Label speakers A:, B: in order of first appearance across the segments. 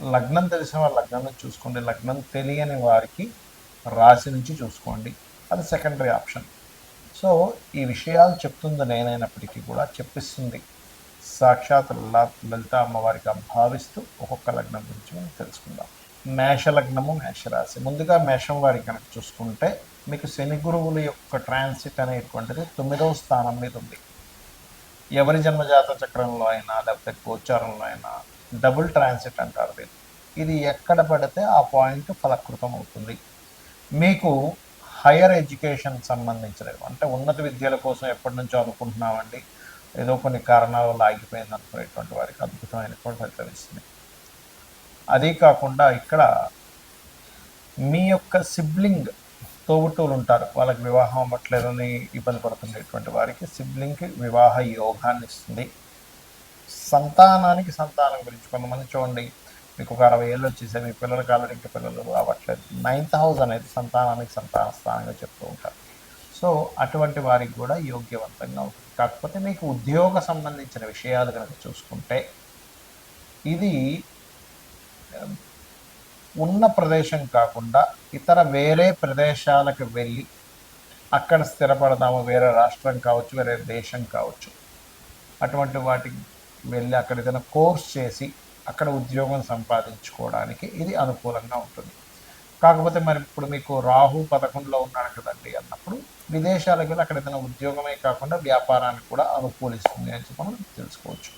A: లగ్నం తెలిసిన వారు లగ్నం నుంచి చూసుకోండి. లగ్నం తెలియని వారికి రాశి నుంచి చూసుకోండి. అది సెకండరీ ఆప్షన్ సో ఈ విషయాలు చెప్తుంది నేనైనప్పటికీ కూడా చెప్పిస్తుంది. సాక్షాత్ లలిత అమ్మవారిగా భావిస్తూ ఒక్కొక్క లగ్నం గురించి మనం తెలుసుకుందాం. మేష లగ్నము మేషరాశి. ముందుగా మేషం వారి కనుక చూసుకుంటే మీకు శని గురువుల యొక్క ట్రాన్సిట్ అనేటువంటిది తొమ్మిదవ స్థానం మీద ఉంది. ఎవరి జన్మజాత చక్రంలో అయినా లేకపోతే గోచారంలో అయినా డబుల్ ట్రాన్సిట్ అంటారు దీన్ని. ఇది ఎక్కడ పడితే ఆ పాయింట్ ఫలకృతం అవుతుంది. మీకు హైయర్ ఎడ్యుకేషన్ సంబంధించినవి అంటే ఉన్నత విద్యల కోసం ఎప్పటి నుంచో అనుకుంటున్నామండి. ఏదో కొన్ని కారణాల వల్ల ఆగిపోయింది అనుకునేటువంటి వారికి అద్భుతమైనటువంటి ఫలితం ఇస్తుంది. అదే కాకుండా ఇక్కడ మీ యొక్క సిబ్లింగ్ తోబుట్టువులు ఉంటారు. వాళ్ళకి వివాహం అవ్వట్లేదని ఇబ్బంది పడుతుండేటువంటి వారికి సిబ్లింగ్కి వివాహ యోగాన్ని ఇస్తుంది. సంతానానికి సంతానం గురించి కొంతమంది చూడండి మీకు ఒక అరవై ఏళ్ళు వచ్చేసే మీ పిల్లలు కాలం ఇంకా పిల్లలు అవ్వట్లేదు నైన్త్ హౌస్ అనేది సంతానానికి సంతాన స్థానంగా చెప్తూ ఉంటారు. సో అటువంటి వారికి కూడా యోగ్యవంతంగా ఉంటుంది. కాకపోతే మీకు ఉద్యోగ సంబంధించిన విషయాలు కనుక చూసుకుంటే ఇది ఉన్న ప్రదేశం కాకుండా ఇతర వేరే ప్రదేశాలకు వెళ్ళి అక్కడ స్థిరపడదాము. వేరే రాష్ట్రం కావచ్చు వేరే దేశం కావచ్చు. అటువంటి వాటికి వెళ్ళి అక్కడ ఏదైనా కోర్స్ చేసి అక్కడ ఉద్యోగం సంపాదించుకోవడానికి ఇది అనుకూలంగా ఉంటుంది. కాకపోతే మరి ఇప్పుడు మీకు రాహు పదకొండులో ఉన్నాడు కదండి అన్నప్పుడు విదేశాలకు వెళ్ళి అక్కడ ఏదైనా ఉద్యోగమే కాకుండా వ్యాపారానికి కూడా అనుకూలిస్తుంది అని చెప్పి మనం తెలుసుకోవచ్చు.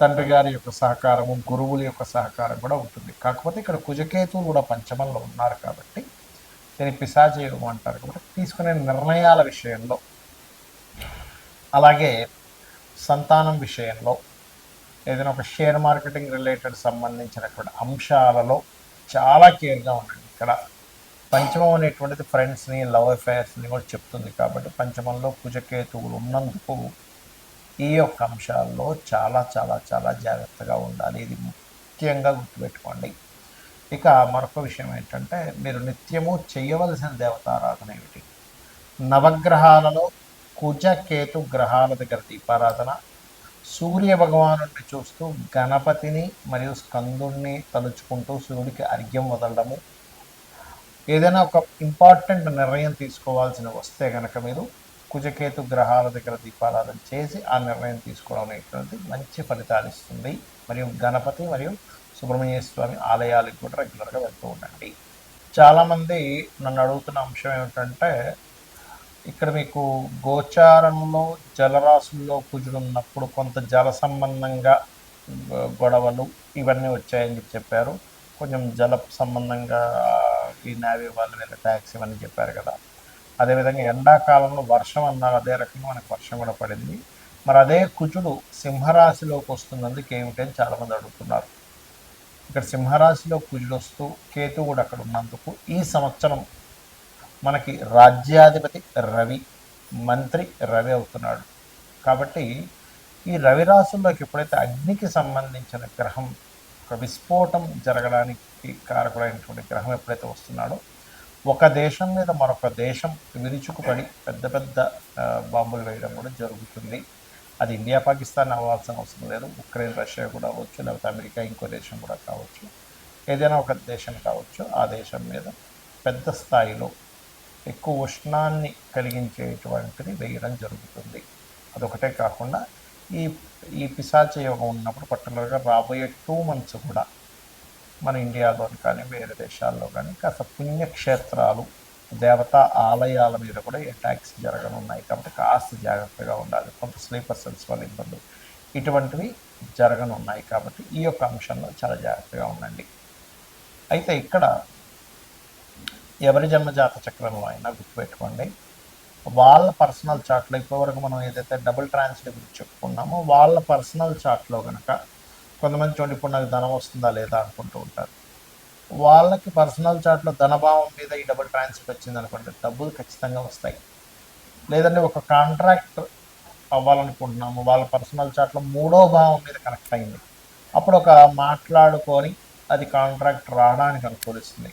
A: తండ్రి గారి యొక్క సహకారము గురువుల యొక్క సహకారం కూడా ఉంటుంది. కాకపోతే ఇక్కడ కుజకేతువులు కూడా పంచమంలో ఉన్నారు కాబట్టి దీన్ని పిశాచయోగం అంటారు కాబట్టి తీసుకునే నిర్ణయాల విషయంలో అలాగే సంతానం విషయంలో ఏదైనా ఒక షేర్ మార్కెటింగ్ రిలేటెడ్ సంబంధించినటువంటి అంశాలలో చాలా కేర్గా ఉండండి. ఇక్కడ పంచమం అనేటువంటిది ఫ్రెండ్స్ని లవ్ అఫైర్స్ని కూడా చెప్తుంది కాబట్టి పంచమంలో కుజకేతువులు ఉన్నందుకు ఈ యొక్క అంశాల్లో చాలా చాలా చాలా జాగ్రత్తగా ఉండాలి. ఇది ముఖ్యంగా గుర్తుపెట్టుకోండి. ఇక మరొక విషయం ఏంటంటే మీరు నిత్యము చేయవలసిన దేవతారాధన ఏమిటి? నవగ్రహాలలో కుజకేతు గ్రహాల దగ్గర దీపారాధన సూర్య భగవానుడిని చూస్తూ గణపతిని మరియు స్కందుణ్ణి తలుచుకుంటూ సూర్యుడికి అర్ఘ్యం వదలడము. ఏదైనా ఒక ఇంపార్టెంట్ నిర్ణయం తీసుకోవాల్సిన వస్తే కనుక మీరు కుజకేతు గ్రహాల దగ్గర దీపారాధన చేసి ఆ నిర్ణయం తీసుకోవడం అనేటువంటిది మంచి ఫలితాలు ఇస్తుంది. మరియు గణపతి మరియు సుబ్రహ్మణ్య స్వామి ఆలయాలకు కూడా రెగ్యులర్గా వెళ్తూ ఉండండి. చాలామంది నన్ను అడుగుతున్న అంశం ఏమిటంటే ఇక్కడ మీకు గోచారంలో జలరాశుల్లో కుజుడున్నప్పుడు కొంత జల సంబంధంగా గొడవలు ఇవన్నీ వచ్చాయని చెప్పి చెప్పారు. కొంచెం జల సంబంధంగా ఈ నావీ వాళ్ళు వీళ్ళ ట్యాక్స్ ఇవన్నీ చెప్పారు కదా. అదేవిధంగా ఎండాకాలంలో వర్షం అన్నారు అదే రకంగా మనకు వర్షం కూడా పడింది. మరి అదే కుజుడు సింహరాశిలోకి వస్తున్నందుకు ఏమిటి అని చాలామంది అడుగుతున్నారు. ఇక్కడ సింహరాశిలో కుజుడు వస్తూ కేతు కూడా అక్కడ ఉన్నందుకు ఈ సంవత్సరం మనకి రాజ్యాధిపతి రవి మంత్రి రవి అవుతున్నాడు. కాబట్టి ఈ రవి రాశుల్లోకి ఎప్పుడైతే అగ్నికి సంబంధించిన గ్రహం ఒక విస్ఫోటం జరగడానికి కారకుడైనటువంటి గ్రహం ఎప్పుడైతే వస్తున్నాడో ఒక దేశం మీద మరొక దేశం విరుచుకుపడి పెద్ద పెద్ద బాంబులు వేయడం కూడా జరుగుతుంది. అది ఇండియా పాకిస్తాన్ అవ్వాల్సిన అవసరం లేదు. ఉక్రెయిన్ రష్యా కూడా అవ్వచ్చు. లేకపోతే అమెరికా ఇంకో దేశం కూడా కావచ్చు. ఏదైనా ఒక దేశం కావచ్చు. ఆ దేశం మీద పెద్ద స్థాయిలో ఎక్కువ ఉష్ణాన్ని కలిగించేటువంటిది వేయడం జరుగుతుంది. అదొకటే కాకుండా ఈ ఈ పిశాచ యోగం ఉన్నప్పుడు పర్టికులర్గా రాబోయే టూ మంత్స్ కూడా మన ఇండియాలోని కానీ వేరే దేశాల్లో కానీ కాస్త పుణ్యక్షేత్రాలు దేవతా ఆలయాల మీద కూడా అటాక్స్ జరగనున్నాయి. కాబట్టి కాస్త జాగ్రత్తగా ఉండాలి. కొంత స్లీపర్ సెల్స్ వల్ల ఇబ్బందులు ఇటువంటివి జరగనున్నాయి. కాబట్టి ఈ యొక్క అంశంలో చాలా జాగ్రత్తగా ఉండండి. అయితే ఇక్కడ ఎవరి జన్మజాత చక్రంలో అయినా గుర్తుపెట్టుకోండి. వాళ్ళ పర్సనల్ చార్ట్లో ఇప్పటివరకు మనం ఏదైతే డబుల్ ట్రాన్స్లేట్ గురించి చెప్పుకున్నామో వాళ్ళ పర్సనల్ చార్ట్లో కనుక కొంతమంది చూడండి ఇప్పుడు నాకు ధనం వస్తుందా లేదా అనుకుంటూ ఉంటారు. వాళ్ళకి పర్సనల్ చార్ట్లో ధనభావం మీద ఈ డబుల్ ట్రాన్స్ఫర్ వచ్చింది అనుకోండి డబ్బులు ఖచ్చితంగా వస్తాయి. లేదంటే ఒక కాంట్రాక్ట్ అవ్వాలనుకుంటున్నాము వాళ్ళ పర్సనల్ చార్ట్లో మూడో భావం మీద కనెక్ట్ అయింది. అప్పుడు ఒక మాట్లాడుకొని అది కాంట్రాక్ట్ రావడానికి అనుకూలిస్తుంది.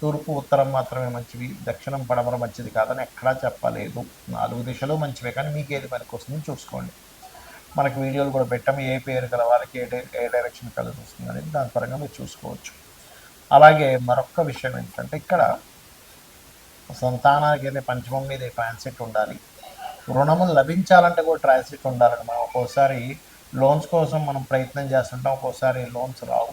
A: తూర్పు ఉత్తరం మాత్రమే మంచివి దక్షిణం పడమర మంచిది కాదని ఎక్కడా చెప్పలేదు. నాలుగు దిశలు మంచివే కానీ మీకు ఏది పనికి వస్తుందని చూసుకోండి. మనకి వీడియోలు కూడా పెట్టాము ఏ పేరు గల వాళ్ళకి ఏ ఏ డైరెక్షన్ కలిసి వస్తుంది అనేది దాని పరంగా మీరు చూసుకోవచ్చు. అలాగే మరొక విషయం ఏంటంటే ఇక్కడ సంతానానికి అయితే పంచమం మీద ట్రాన్సిట్ ఉండాలి? రుణము లభించాలంటే కూడా ట్రాన్సిట్ ఉండాలని మనం ఒక్కోసారి లోన్స్ కోసం మనం ప్రయత్నం చేస్తుంటాం ఒక్కోసారి లోన్స్ రావు.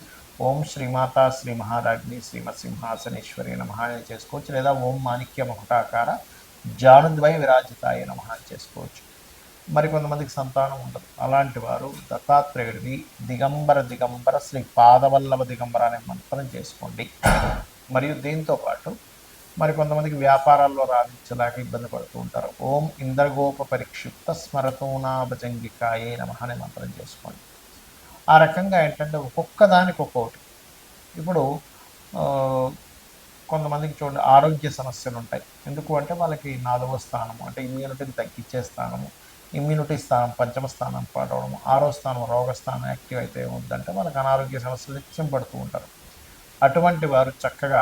A: ఓం శ్రీమాత శ్రీ మహారాజ్ని శ్రీమత్ సింహాసనేశ్వరి అని చేసుకోవచ్చు లేదా ఓం మాణిక్య మకుటాకార జానుద్వై విరాజితాయ నమ అని చేసుకోవచ్చు. మరి కొంతమందికి సంతానం ఉండదు. అలాంటి వారు దత్తాత్రేయుడివి దిగంబర దిగంబర శ్రీ పాదవల్లభ దిగంబర అనే మంత్రం చేసుకోండి. మరియు దీంతో పాటు మరి కొంతమందికి వ్యాపారాల్లో రాణించలేక ఇబ్బంది పడుతూ ఉంటారు. ఓం ఇంద్రగోప పరిక్షిప్త స్మరతోనాభజంగికాయే నమ అనే మంత్రం చేసుకోండి. ఆ రకంగా ఏంటంటే ఒక్కొక్క దానికి ఒక్కొక్కటి ఇప్పుడు కొంతమందికి చూడండి ఆరోగ్య సమస్యలు ఉంటాయి ఎందుకు అంటే వాళ్ళకి నాలుగో స్థానము అంటే ఇమ్యూనిటీని తగ్గించే స్థానము ఇమ్యూనిటీ స్థానం పంచమ స్థానం పడవడము ఆరో స్థానం రోగస్థానం యాక్టివ్ అయితే ఉందంటే వాళ్ళకి అనారోగ్య సమస్యలు నిత్యం పడుతూ ఉంటారు. అటువంటి వారు చక్కగా